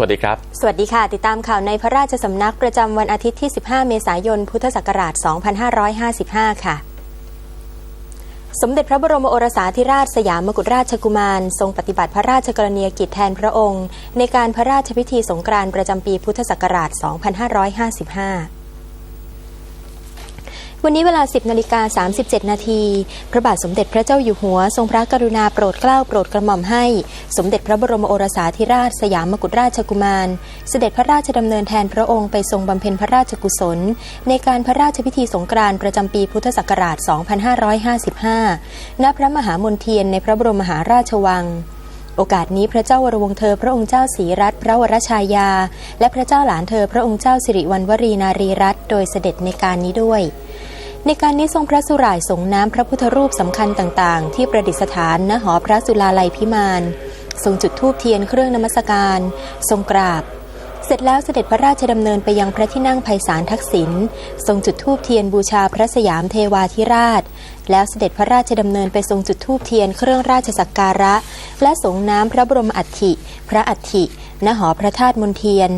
วัสดีครับ สวัสดีค่ะ ติดตามข่าวในพระราชสำนักประจำวันอาทิตย์ที่ 15 เมษายน พุทธศักราช 2555 ค่ะ สมเด็จพระบรมโอรสาธิราชสยามมกุฎราชกุมาร ทรงปฏิบัติพระราชกรณียกิจแทนพระองค์ ในการพระราชพิธีสงกรานต์ประจำปีพุทธศักราช 2555 วันนี้เวลา 10นาฬิกา37 นาที พระบาทสมเด็จพระเจ้าอยู่หัว ทรงพระกรุณาโปรดเกล้าโปรดกระหม่อมให้ สมเด็จพระบรมโอรสาธิราชสยามมกุฎราชกุมาร เสด็จพระราชดำเนินแทนพระองค์ไปทรงบำเพ็ญพระราชกุศล ในการพระราชพิธีสงกรานต์ประจำปีพุทธศักราช 2555 ณ พระมหามนเทียนในพระบรมมหาราชวังโอกาสนี้พระเจ้าวรวงเธอพระองค์เจ้าศรีรัตน์พระวรชายา และพระเจ้าหลานเธอพระองค์เจ้าสิริวัณวรีนารีรัตน์โดยเสด็จในการนี้ด้วย ในการนี้ทรงพระสุร่ายสงน้ำพระพุทธรูปสำคัญต่างๆ ที่ประดิษฐานณหอพระสุลาลัยพิมานทรงจุดธูปเทียนเครื่องนมัสการ ทรงกราบ เสร็จแล้วเสด็จพระราชดำเนินไปยังพระที่นั่งไพศาลทักษิณทรงจุดธูปเทียนบูชาพระสยามเทวาธิราช แล้วเสด็จพระราชดำเนินไปทรงจุดธูปเทียนเครื่องราชสักการะ และสงน้ำพระบรมอัฐิ พระอัฐิณหอพระธาตุมนเทียน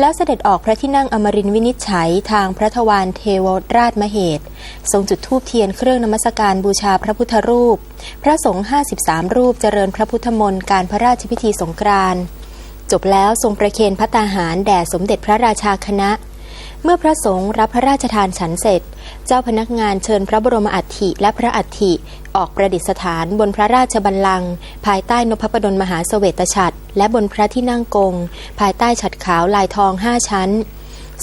แล้วเสด็จออกพระที่นั่งอมรินวินิจฉัยทางพระทวารเทวราชมเหตุทรงจุดธูปเทียนเครื่องนมัสการบูชาพระพุทธรูป พระสงฆ์53 รูปเจริญพระพุทธมนต์การพระราชพิธีสงกรานต์จบแล้วทรงประเคนพระตาหารแด่สมเด็จพระราชาคณะ เมื่อพระสงฆ์รับพระราชทานฉันเสร็จ เจ้าพนักงานเชิญพระบรมอัฐิและพระอัฐิออกประดิษฐานบนพระราชบัลลังก์ภายใต้นพประดลมหาเสวตฉัตร และบนพระที่นั่งกง ภายใต้ฉัดขาวลายทองห้าชั้น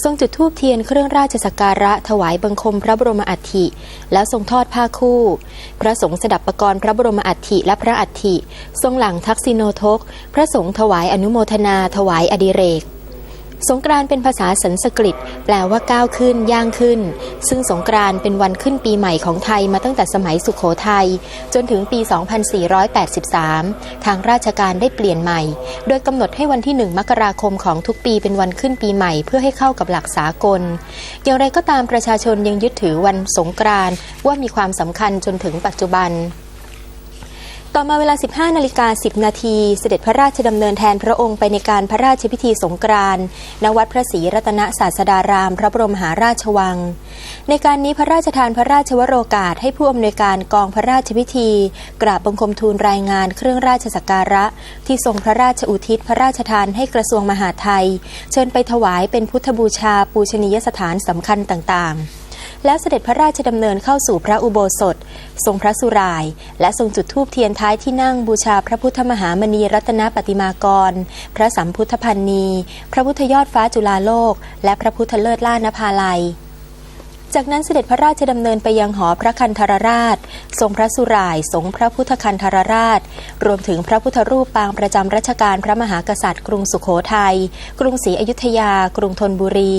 ทรงจุดธูปเทียนเครื่องราชสักการะถวายบังคมพระบรมอัฐิแล้วทรงทอดผ้าคู่ พระสงฆ์สดับประกรณ์พระบรมอัฐิและพระอัฐิทรงหลังทักษิโนทก พระสงฆ์ถวายอนุโมทนาถวายอดิเรก สงกรานเป็นภาษาสันสกฤต แปลว่าก้าวขึ้น ย่างขึ้น ซึ่งสงกรานเป็นวันขึ้นปีใหม่ของไทยมาตั้งแต่สมัยสุขโขทัยจนถึงปี 2483 ทางราชการได้เปลี่ยนใหม่ โดยกำหนดให้วันที่ 1 มกราคมของทุกปีเป็นวันขึ้นปีใหม่เพื่อให้เข้ากับหลักสากล อย่างไรก็ตามประชาชนยังยึดถือวันสงกรานว่ามีความสำคัญจนถึงปัจจุบัน ต่อมาเวลา 15 นาฬิกา 10 นาทีเสด็จพระราชดำเนินแทนพระองค์ไปในการพระราชพิธีสงกรานต์ณวัดพระศรีรัตนศาสดาราม พระบรมมหาราชวัง ในการนี้พระราชทานพระราชวโรกาสให้ผู้อำนวยการกองพระราชพิธี กราบบังคมทูลรายงานเครื่องราชสักการะ ที่ทรงพระราชอุทิศพระราชทานให้กระทรวงมหาดไทย เชิญไปถวายเป็นพุทธบูชาปูชนียสถานสำคัญต่างๆ แล้วเสด็จพระราชดำเนินเข้าสู่พระอุโบสถ ทรงพระสุราย และทรงจุดธูปเทียนท้ายที่นั่งบูชาพระพุทธมหามณีรัตนปฏิมากร พระสัมพุทธพันนี พระพุทธยอดฟ้าจุฬาโลก และพระพุทธเลิศล่านภาลัย จากนั้นเสด็จพระราชดำเนินไปยังหอพระคันธรราช ทรงพระสุราย สงพระพุทธคันธรราช รวมถึงพระพุทธรูปปางประจำรัชกาลพระมหากษัตริย์ กรุงสุขโขทยัย กรุงศรีอยุธยา กรุงธนบุรี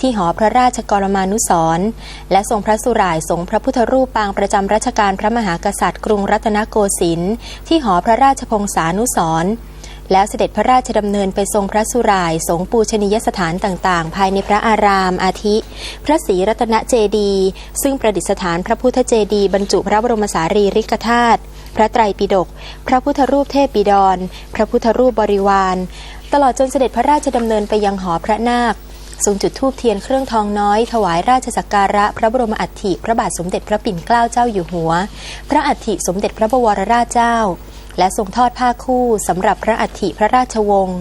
ที่หอพระราชกรมานุสรณ์และทรงพระสุราย สงพระพุทธรูปปางประจำรัชกาลพระมหากษัตริย์ กรุงรัตนโกสินทร์ที่หอพระราชพงศานุสรณ์ แล้วเสด็จพระราชดำเนินไปทรงพระสุราย สงปูชนียสถานต่างๆ ภายในพระอารามอาทิ พระศรีรัตนเจดีย์ซึ่งประดิษฐานพระพุทธเจดีย์บรรจุพระบรมสารีริกธาตุพระไตรปิฎกพระพุทธรูปเทพปิดร พระพุทธรูปบริวาร ตลอดจนเสด็จพระราชดำเนินไปยังหอพระนาคทรงจุดธูปเทียนเครื่องทองน้อยถวายราชสักการะ พระบรมอัฐิพระบาทสมเด็จพระปิ่นเกล้าเจ้าอยู่หัว พระอัฐิสมเด็จพระบวรราชเจ้า และทรงทอดผ้าคู่สำหรับพระอัฐิพระราชวงศ์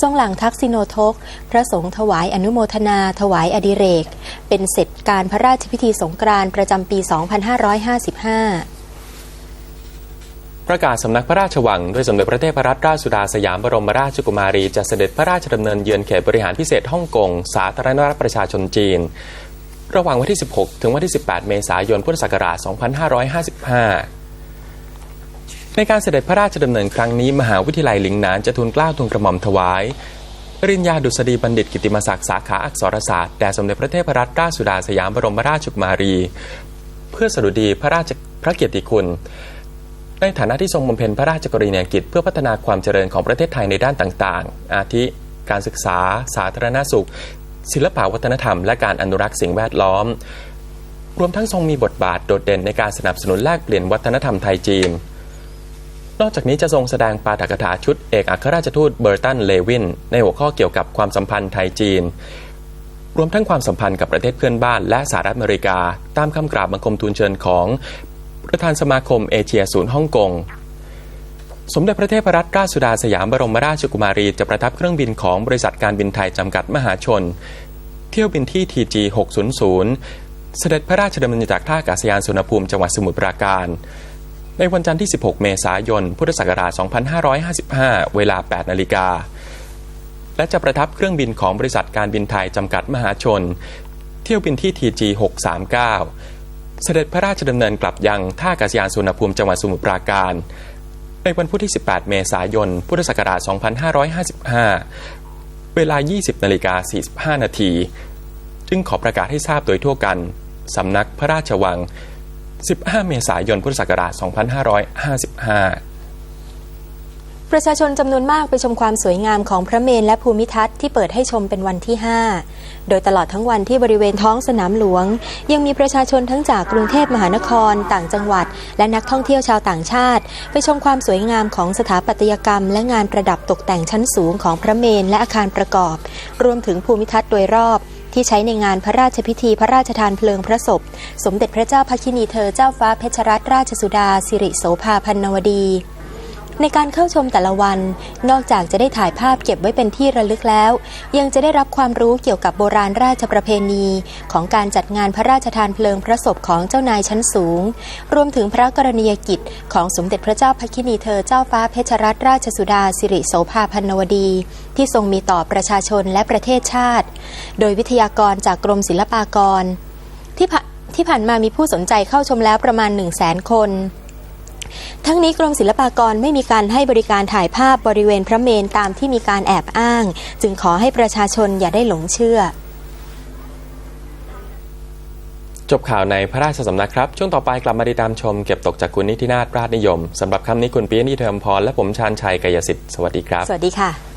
ทรงหลังทักษิโนทก พระสงฆ์ถวายอนุโมทนา ถวายอดิเรก เป็นเสร็จการพระราชพิธีสงกรานต์ประจำปี 2555ประกาศสำนักพระราชวังโดยสมเด็จพระเทพรัตนราชสุดาสยามบรมราชกุมารีจะเสด็จพระราชดำเนินเยือนเขตบริหารพิเศษฮ่องกง สาธารณรัฐประชาชนจีน ระหว่างวันที่ 16 ถึงวันที่ 18 เมษายนพุทธศักราช 2555 ในการเสด็จพระราชดำเนินครั้งนี้มหาวิทยาลัยหลิงหนานจะทูลเกล้าทูลกระหม่อมถวายปริญญาดุษฎีบัณฑิตกิติมศักดิ์สาขาอักษรศาสตร์แด่สมเด็จพระเทพรัตนราชสุดาสยามบรมราชกุมารี เพื่อสดุดีพระราชพระเกียรติคุณ ในฐานะที่ทรงบำเพ็ญพระราชกรณียกิจ เพื่อพัฒนาความเจริญของประเทศไทยในด้านต่างๆ อาทิการศึกษา สาธารณสุข ศิลปวัฒนธรรม และการอนุรักษ์สิ่งแวดล้อม รวมทั้งทรงมีบทบาทโดดเด่นในการสนับสนุนแลกเปลี่ยนวัฒนธรรมไทยจีน นอกจากนี้จะทรงแสดงปาฐกถาชุดเอกอัครราชทูตเบอร์ตันเลวิน ในหัวข้อเกี่ยวกับความสัมพันธ์ไทยจีน รวมทั้งความสัมพันธ์กับประเทศเพื่อนบ้านและสหรัฐอเมริกา ตามคำกราบบังคมทูลเชิญของประธานสมาคมเอเชียศูนย์ฮ่องกงสมเด็จพระเทพรัตนราชสุดาสยามบรมราชกุมารีจะประทับเครื่องบินของบริษัทการบินไทยจำกัดมหาชน เที่ยวบินที่ TG 600 เสด็จพระราชดำเนินจากท่าอากาศยานสุวรรภูมิจังหวัดสมุทรปราการ ในวันจันทร์ที่ 16 เมษายน พุทธศักราช 2555 เวลา 8 นาฬิกา และจะประทับเครื่องบินของบริษัทการบินไทยจำกัดมหาชน เที่ยวบินที่ TG 639 เสด็จพระราชดำเนินกลับยังท่าอากาศยานสุวรรณภูมิจังหวัดสมุทรปราการ ในวันพุธที่ 18 เมษายน พุทธศักราช 2555 เวลา 20 นาฬิกา 45 นาที จึงขอประกาศให้ทราบโดยทั่วกันสำนักพระราชวัง 15 เมษายนพุทธศักราช 2555 ประชาชนจำนวนมากไปชมความสวยงามของพระเมรุและภูมิทัศน์ที่เปิดให้ชมเป็นวันที่ 5 โดยตลอดทั้งวันที่บริเวณท้องสนามหลวง ยังมีประชาชนทั้งจากกรุงเทพมหานคร ต่างจังหวัด และนักท่องเที่ยวชาวต่างชาติ ไปชมความสวยงามของสถาปัตยกรรม และงานประดับตกแต่งชั้นสูงของพระเมรุและอาคารประกอบ รวมถึงภูมิทัศน์โดยรอบ ที่ใช้ในงานพระราชพิธีพระราชทานเพลิงพระศพ สมเด็จพระเจ้าพระคินีเธอเจ้าฟ้าเพชรรัตนราชสุดาสิริโสภาพันนวดี ในการเข้าชมแต่ละวัน นอกจากจะได้ถ่ายภาพเก็บไว้เป็นที่ระลึกแล้ว ยังจะได้รับความรู้เกี่ยวกับโบราณราชประเพณี ของการจัดงานพระราชทานเพลิงพระศพของเจ้านายชั้นสูง รวมถึงพระกรณียกิจ ของสมเด็จพระเจ้าพระคินีเธอเจ้าฟ้าเพชรรัตนราชสุดาสิริโสภาพันนวดี ที่ทรงมีต่อประชาชนและประเทศชาติ โดยวิทยากรจากกรมศิลปากร ที่ผ่าที่ผ่านมามีผู้สนใจเข้าชมแล้วประมาณ 1 0 0 0 0แสนคน ทั้งนี้กรมศิลปากรไม่มีการให้บริการถ่ายภาพบริเวณพระเมนตามที่มีการแอบอ้าง จึงขอให้ประชาชนอย่าได้หลงเชื่อ จบข่าวในพระราชสำนักครับ ช่วงต่อไปกลับมาติดตามชมเก็บตกจากคุณนิตินาถราชนิยมสำหรับคำนี้คุณปียะนิเทอมพรและผมชาญชัยกายสิทธิ์สวัสดีครับ สวัสดีค่ะ